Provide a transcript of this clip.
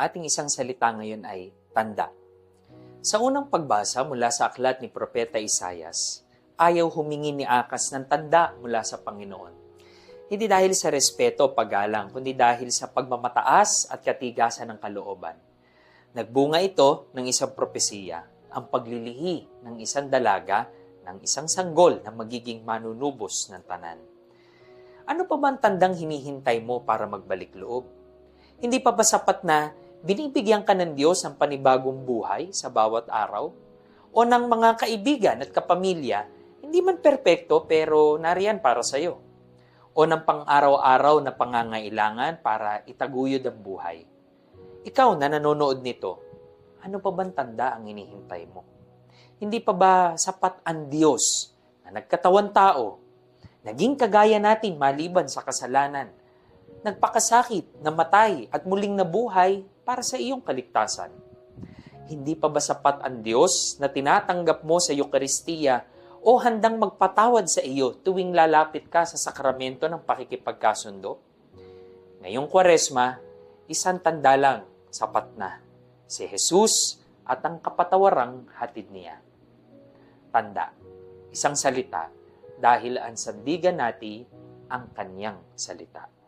ating isang salita ngayon ay tanda. Sa unang pagbasa mula sa aklat ni Propeta Isayas, ayaw humingi ni Akas ng tanda mula sa Panginoon. Hindi dahil sa respeto o paggalang, kundi dahil sa pagmamataas at katigasan ng kalooban. Nagbunga ito ng isang propesiya, ang paglilihi ng isang dalaga ng isang sanggol na magiging manunubos ng tanan. Ano pa ba ang tandang hinihintay mo para magbalik loob? Hindi pa ba sapat na binibigyan ka ng Diyos ng panibagong buhay sa bawat araw? O ng mga kaibigan at kapamilya, hindi man perpekto pero nariyan para sa iyo? O ng pang-araw-araw na pangangailangan para itaguyod ang buhay? Ikaw na nanonood nito, ano pa bang tanda ang hinihintay mo? Hindi pa ba sapat ang Diyos na nagkatawan tao, naging kagaya natin maliban sa kasalanan, nagpakasakit, namatay at muling nabuhay para sa iyong kaligtasan? Hindi pa ba sapat ang Diyos na tinatanggap mo sa Eukaristiya o handang magpatawad sa iyo tuwing lalapit ka sa sakramento ng pakikipagkasundo? Ngayong kwaresma, isang tanda lang, sapat na. Si Jesus at ang kapatawarang hatid niya. Tanda, isang salita dahil ang sandigan natin ang kanyang salita.